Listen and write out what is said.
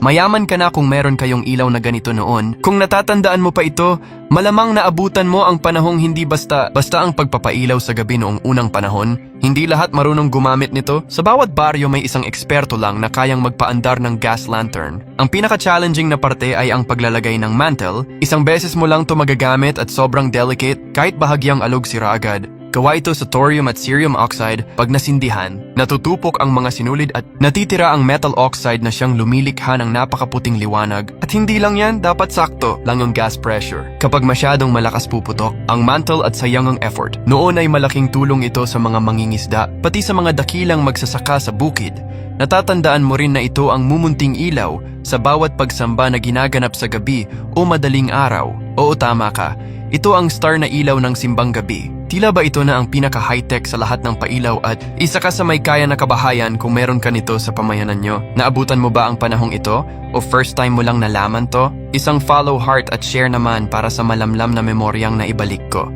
Mayaman ka na kung meron kayong ilaw na ganito noon. Kung natatandaan mo pa ito, malamang naabutan mo ang panahong hindi basta basta ang pagpapailaw sa gabi noong unang panahon. Hindi lahat marunong gumamit nito. Sa bawat baryo may isang eksperto lang na kayang magpaandar ng gas lantern. Ang pinaka-challenging na parte ay ang paglalagay ng mantle. Isang beses mo lang to magagamit at sobrang delicate kahit bahagyang alog sira agad. Gawa ito sa thorium at cerium oxide pag nasindihan, natutupok ang mga sinulid at natitira ang metal oxide na siyang lumilikha ng napakaputing liwanag. At hindi lang yan, dapat sakto lang yung gas pressure. Kapag masyadong malakas puputok, ang mantle at sayang ang effort. Noon ay malaking tulong ito sa mga mangingisda, pati sa mga dakilang magsasaka sa bukid. Natatandaan mo rin na ito ang mumunting ilaw sa bawat pagsamba na ginaganap sa gabi o madaling araw. Oo tama ka, ito ang star na ilaw ng simbang gabi. Tila ba ito na ang pinaka-high-tech sa lahat ng pailaw at isa ka sa may kaya na kabahayan kung meron ka nito sa pamayanan nyo? Naabutan mo ba ang panahong ito? O first time mo lang nalaman to? Isang follow heart at share naman para sa malamlam na memoryang naibalik ko.